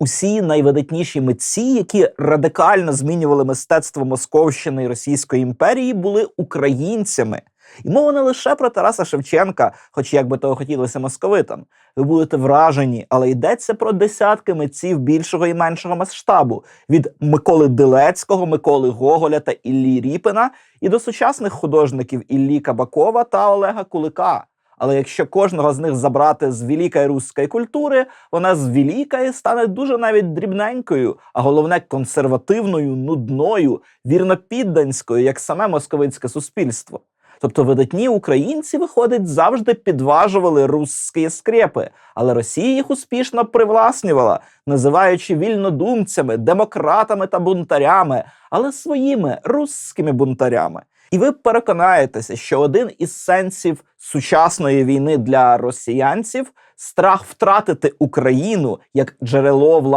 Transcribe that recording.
усі найвидатніші митці, які радикально змінювали мистецтво Московщини і Російської імперії, були українцями. І мова не лише про Тараса Шевченка, хоч як би того хотілося московитам. Ви будете вражені, але йдеться про десятки митців більшого і меншого масштабу від Миколи Дилецького, Миколи Гоголя та Іллі Ріпина і до сучасних художників Іллі Кабакова та Олега Кулика. Але якщо кожного з них забрати з великої руської культури, вона з великої стане дуже навіть дрібненькою, а головне консервативною, нудною, вірнопідданською, як саме московицьке суспільство. Тобто видатні українці, виходить, завжди підважували русські скрепи, але Росія їх успішно привласнювала, називаючи вільнодумцями, демократами та бунтарями, але своїми русськими бунтарями. І ви переконаєтеся, що один із сенсів сучасної війни для росіянців страх втратити Україну як джерело влади.